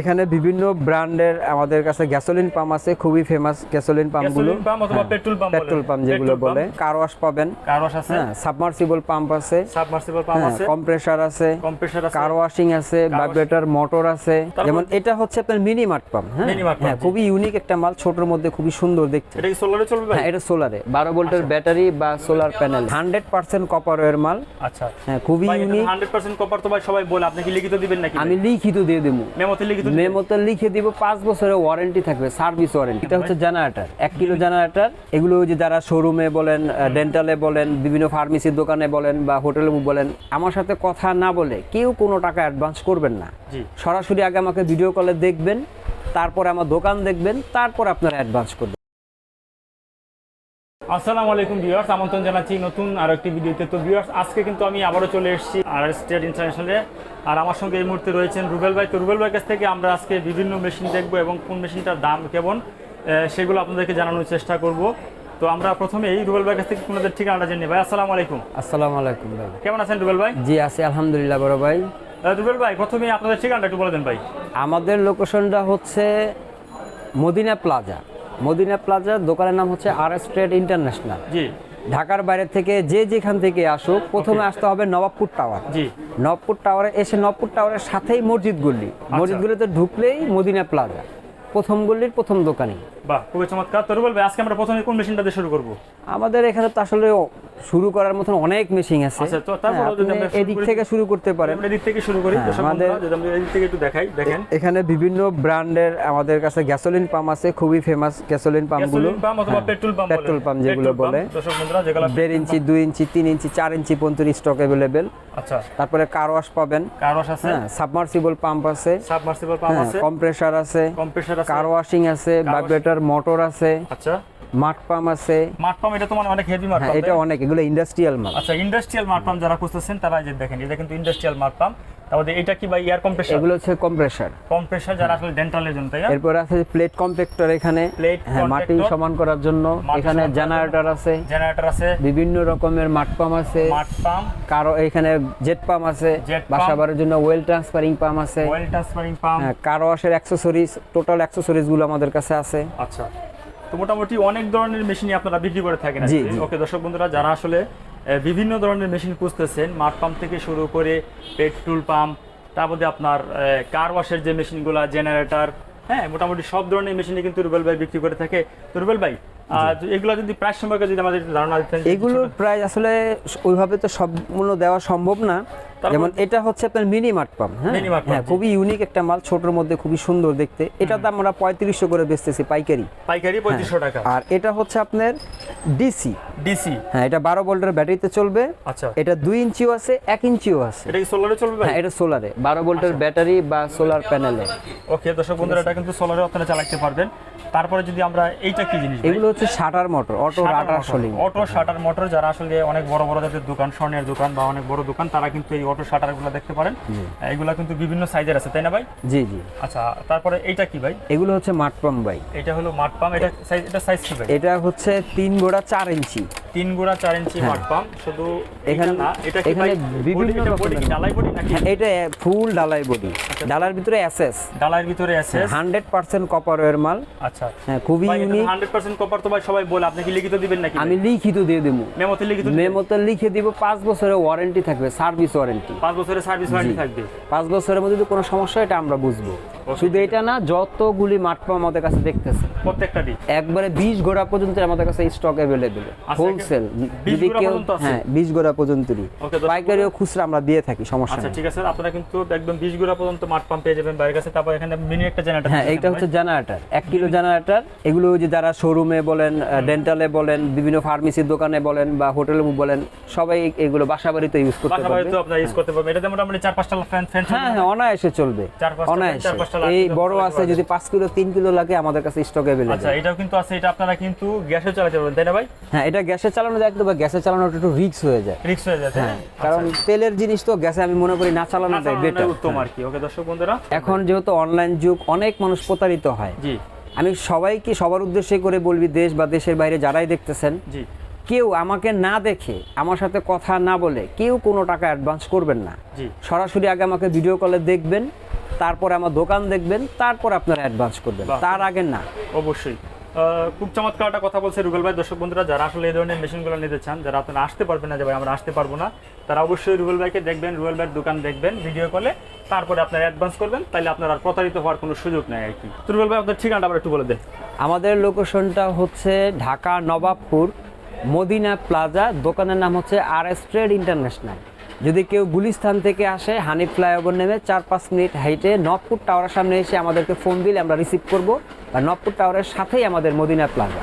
এখানে বিভিন্ন ব্র্যান্ডের আমাদের কাছে গ্যাসোলিন পাম্প আছে খুবই famous gasoline পাম্পগুলো pump petrol pump petrol pump যেগুলো বলে। কার ওয়াশ পাবেন। কার ওয়াশ আছে। হ্যাঁ সাবমার্সিবল পাম্প আছে। সাবমার্সিবল পাম্প হ্যাঁ আছে। কম্প্রেসার আছে। কম্প্রেসার আছে। কার ওয়াশিং আছে ভাইব্রেটর মোটর আছে। যেমন এটা হচ্ছে আপনার মিনি মার্ট পাম্প হ্যাঁ হ্যাঁ খুবই ইউনিক একটা মাল ছোটর মধ্যে খুবই সুন্দর দেখতে। এটা কি সোলারে চলবে হ্যাঁ এটা সোলারে বারো ভোল্টের ব্যাটারি বা solar panel hundred percent copper এর মাল। আচ্ছা। হ্যাঁ খুবই ইউনিক হান্ড্রেড পার্সেন্ট কপার তো ভাই সবাই বলে। আপনি কি লিখিত দিবেন নাকি আমি লিখিত দিয়ে দেবো। মেমোতে লিখিত? মেমোতে লিখে দিব পাঁচ বছরের ওয়ারেন্টি থাকবে সার্ভিস ওয়ারেন্টি এটা হচ্ছে জেনারেটর কিলো জেনারেটর এগুলো যে যারা শোরুমে বলেন ডেন্টালে বলেন বিভিন্ন ফার্মেসির দোকানে বলেন বা হোটেলে বলেন আমার সাথে কথা না বলে কেউ কোনো টাকা অ্যাডভান্স করবেন না। সরাসরি আগে আমাকে ভিডিও কলে দেখবেন তারপর আমার দোকান দেখবেন তারপর আপনারা অ্যাডভান্স করবেন। আসসালামু আলাইকুম ভিউয়ার্স আমন্ত্রণ জানাচ্ছি নতুন আর একটি ভিডিওতে। তো ভিউয়ার্স আজকে কিন্তু আমি আবারও চলে এসেছি আর স্টেট ইন্টারন্যাশনালে আর আমার সঙ্গে এই মুহূর্তে রয়েছেন রুবেল ভাই। তো রুবেল ভাইয়ের কাছ থেকে আমরা আজকে বিভিন্ন মেশিন দেখব এবং কোন মেশিনটার দাম কেমন সেগুলো আপনাদেরকে জানানোর চেষ্টা করব। তো আমরা প্রথমে এই রুবেল ভাইয়ের কাছ থেকে আপনাদের ঠিকানাটা জেনে। ভাই। আসসালামু আলাইকুম। আসসালামু আলাইকুম ভাই। কেমন আছেন রুবেল ভাই? জি আছি আলহামদুলিল্লাহ বড় ভাই। রুবেল ভাই প্রথমে আপনাদের ঠিকানাটা একটু বলে দেন ভাই। আমাদের লোকেশনটা হচ্ছে মদিনা প্লাজা মদিনা প্লাজার দোকানের নাম হচ্ছে আর এস ট্রেড ইন্টারন্যাশনাল। জি। ঢাকার বাইরে থেকে যে যেখান থেকে আসুক প্রথমে আসতে হবে নবাবপুর টাওয়ার। জি। নবপুর টাওয়ারে এসে নবপুর টাওয়ারের সাথেই মসজিদ গল্লি মসজিদ গল্লিতে ঢুকলেই মদিনা প্লাজা। প্রথম গল্লির প্রথম দোকানে বাহ খুবই চমৎকার। তো রুবেল ভাই আজকে আমরা প্রথমে কোন মেশিনটা দিয়ে শুরু করব? আমাদের এখানে তো আসলে শুরু করার মতন অনেক মেশিন আছে। আচ্ছা, তো তারপরে হ্যাঁ, যদি আমরা এদিক থেকে শুরু করতে পারেন। আমরা এদিক থেকে শুরু করি হ্যাঁ, আমাদের- যদি আমরা এদিক থেকে একটু দেখাই দেখেন। এখানে বিভিন্ন ব্র্যান্ডের আমাদের কাছে গ্যাসোলিন পাম্প আছে খুবই ফেমাস গ্যাসোলিন পাম্পগুলো গ্যাসোলিন পাম্প অথবা পেট্রোল পাম্প পেট্রোল পাম্প যেগুলো বলে। দর্শক বন্ধুরা যেগুলো দেড় ইঞ্চি দুই ইঞ্চি তিন ইঞ্চি চার ইঞ্চি পর্যন্ত স্টক অ্যাভেলেবেল আচ্ছা। তারপরে কার ওয়াশ পাবেন। কার ওয়াশ আছে। হ্যাঁ সাবমার্সিবল পাম্প আছে। সাবমার্সিবল পাম্প হ্যাঁ আছে। কম্প্রেসার আছে। কম্প্রেসার আছে। কার ওয়াশিং আছে ভাইব্রেটর মোটর আছে। আচ্ছা। মাঠ পাম্প আছে। মাঠ পাম্প এটা তো মানে অনেক হেভি মাঠ হ্যাঁ পাম্প এটা অনেক এগুলো ইন্ডাস্ট্রিয়াল মাল আচ্ছা ইন্ডাস্ট্রিয়াল মাঠ পাম্প যারা খুঁজতেছেন তারা এই যে দেখেন এটা কিন্তু ইন্ডাস্ট্রিয়াল মাঠ পাম্প। তারপরে এটা কি ভাই এয়ার কম্প্রেসার এগুলো হচ্ছে কম্প্রেসার কম্প্রেসার যারা আসলে ডেন্টালের জন্য তাই এরপর আছে প্লেট কম্প্যাক্টর এখানে। Plate হ্যাঁ মাটি সমান করার জন্য। এখানে জেনারেটর আছে। জেনারেটর আছে। বিভিন্ন রকমের মাঠ পাম্প আছে। মাঠ পাম্প। কারও এখানে জেট পাম্প আছে। বাসাবাড়ির জন্য ওয়েল ট্রান্সফারিং পাম্প আছে। ট্রান্সফারিং পাম্প হ্যাঁ কার ওয়াশের অ্যাক্সেসরিজ টোটাল অ্যাক্সেসরিজগুলো আমাদের কাছে আছে। আচ্ছা। তো মোটামুটি অনেক ধরনের মেশিনই আপনারা বিক্রি করে থাকেন ওকে দর্শক বন্ধুরা যারা আসলে বিভিন্ন ধরনের মেশিন খুঁজতেছেন মাঠ পাম্প থেকে শুরু করে পেট্রোল পাম্প তারপরে আপনার কার ওয়াশের যে মেশিনগুলো জেনারেটর হ্যাঁ মোটামুটি সব ধরনের মেশিনই কিন্তু রুবেল ভাই বিক্রি করে থাকে। তো রুবেল ভাই এগুলো যদি প্রাইস সম্পর্কে যদি আমাদের একটু ধারণা দিতেন এগুলোর প্রাইস আসলে ওইভাবে তো সবগুলো দেওয়া সম্ভব না। যেমন এটা হচ্ছে আপনার মিনি মার্ট পাম্প হ্যাঁ? হ্যাঁ খুবই ইউনিক একটা মাল ছোটর মধ্যে খুবই সুন্দর দেখতে। এটা তো আমরা পঁয়ত্রিশশো করে বেচতেছি পাইকারি। পাইকারি পঁয়ত্রিশশো টাকা। আর এটা হচ্ছে আপনার ডিসি ডিসি হ্যাঁ এটা বারো ভোল্টের ব্যাটারিতে চলবে। আচ্ছা। এটা দুই ইঞ্চিও আছে এক ইঞ্চিও আছে। এটা কি সোলারে চলবে? ভাই হ্যাঁ এটা সোলারে বারো ভোল্টের আচ্ছা। ব্যাটারি বা সোলার প্যানেলে ওকে দর্শক বন্ধুরা এটা কিন্তু সোলারে আপনারা চালাতে পারবেন। তারপরে যদি আমরা এইটা কি জিনিস এগুলো হচ্ছে শাটার মোটর অটো রাটার সোলিং। অটো শাটার মোটর যারা আসলে অনেক বড় বড় যাদের দোকান স্বর্ণের দোকান বা অনেক বড় দোকান তারা কিন্তু এই অটো শাটারগুলো দেখতে পারেন। এগুলো কিন্তু বিভিন্ন সাইজের আছে তাই না ভাই? জি জি। আচ্ছা তারপরে এইটা কি ভাই? এগুলো হচ্ছে মাঠ পাম্প ভাই। এটা হলো মাঠ পাম্প এটা সাইজ এটা সাইজ কি ভাই? এটা হচ্ছে তিন গোড়া চার ইঞ্চি। তিন গুড়া চার ইঞ্চি মাঠ পাম্প শুধু এখানে- এখানে না এটা এখানে বিভিন্ন বডি ডালাই বডি নাকি? হ্যাঁ, এটা ফুল ডালাই বডি আচ্ছা। ডালার ভিতরে এসএস ডালাইয়ের ভিতরে হান্ড্রেড পার্সেন্ট কপার এর মাল। আচ্ছা। হ্যাঁ খুবই ইউনিক 100% কপার তো ভাই সবাই বলে আপনি কি লিখিত দিবেন নাকি আমি লিখিত দিয়ে দেবো। মেমোতে লিখিত মেমোতে লিখে দিব পাঁচ বছরের ওয়ারেন্টি থাকবে সার্ভিস ওয়ারেন্টি পাঁচ বছরের সার্ভিস ওয়ারেন্টি থাকবে? পাঁচ বছরের মধ্যে যদি কোনো সমস্যা এটা আমরা বুঝব। শুধু এটা না যতগুলি মাঠ পাম্প আমাদের কাছে দেখতেছে প্রত্যেকটা দিক। একবারে বিশ গোড়া পর্যন্ত আমাদের কাছে স্টক অ্যাভেলেবেল 20 যদি কেউ হ্যাঁ বিশ গোড়া পর্যন্তই। পাইকারিও খুচরা আমরা দিয়ে থাকি সমস্যা আচ্ছা ঠিক আছে আপনারা কিন্তু একদম বিশ গুড়া পর্যন্ত মাঠ পাম্প পেয়ে যাবেন বাইরের কাছে। তারপর এখানে মিনি একটা জেনারেটর হ্যাঁ হচ্ছে জেনারেটর এক কিলো জেনারেটর এগুলো যে যারা শোরুমে বলেন ডেন্টালে বলেন বিভিন্ন ফার্মেসির দোকানে বলেন বা হোটেলে বলেন সবাই এগুলো বাসা বাড়িতে ইউজ করতে বাসা পারবে আপনারা ইউজ করতে পারবেন। এটাতে মোটামুটি চার পাঁচটা ফ্যান ফ্যান হ্যাঁ হ্যাঁ অনায়াসে চলবে। অনায়াসে। এই বড় আছে যদি পাঁচ কিলো তিন কিলো লাগে আমাদের কাছে স্টক অ্যাভেলেবল আচ্ছা এটাও কিন্তু আছে এটা আপনারা কিন্তু গ্যাসে চালাতে পারবেন তাই না ভাই? হ্যাঁ এটা গ্যাসে চালানো যায় কিন্তু গ্যাসে চালানোটা একটু রিস্ক হয়ে যায়। রিক্স হয়ে যাচ্ছে হ্যাঁ কারণ তেলের জিনিস তো গ্যাসে আমি মনে করি না চালানোটাই বেটার উত্তম আর কি। ওকে দর্শক বন্ধুরা? এখন যেহেতু অনলাইন যুগ অনেক মানুষ প্রতারিত হয়। জি। আমি সবাইকে সবার উদ্দেশ্যে করে বলবি দেশ বা দেশের বাইরে যারাই দেখতেছেন জি। কেউ আমাকে না দেখে আমার সাথে কথা না বলে কেউ কোনো টাকা অ্যাডভান্স করবেন না। জি। সরাসরি আগে আমাকে ভিডিও কলে দেখবেন তারপরে আমার দোকান দেখবেন তারপর আপনারা অ্যাডভান্স করবেন। তার আগে না। অবশ্যই। খুব চমৎকার একটা কথা বলছে রুবেল ভাই। দর্শক বন্ধুরা, যারা আসলে এই ধরনের মেশিনগুলো নিতে চান, যারা আপনারা আসতে পারবেন না যে ভাই, আমরা আসতে পারব না, তারা অবশ্যই রুবেল ভাইকে দেখবেন, রুবেল ভাইয়ের দোকান দেখবেন ভিডিও কলে তারপরে আপনারা অ্যাডভান্স করবেন তাহলে আপনার আর প্রতারিত হওয়ার কোনো সুযোগ নেই আর কি। তো রুবেল ভাই, আপনার ঠিকানাটা আবার একটু বলে দেন। আমাদের লোকেশনটা হচ্ছে ঢাকা নবাবপুর, মদিনা প্লাজা। দোকানের নাম হচ্ছে আর এস ট্রেড ইন্টারন্যাশনাল যদি কেউ গুলিস্তান থেকে আসে হানি ফ্লাইওভার নেমে চার পাঁচ মিনিট হাইটে নবপুর টাওয়ারের সামনে এসে আমাদেরকে ফোন দিলে আমরা রিসিভ করব। আর নবপুর টাওয়ারের সাথেই আমাদের মদিনা প্লাজা।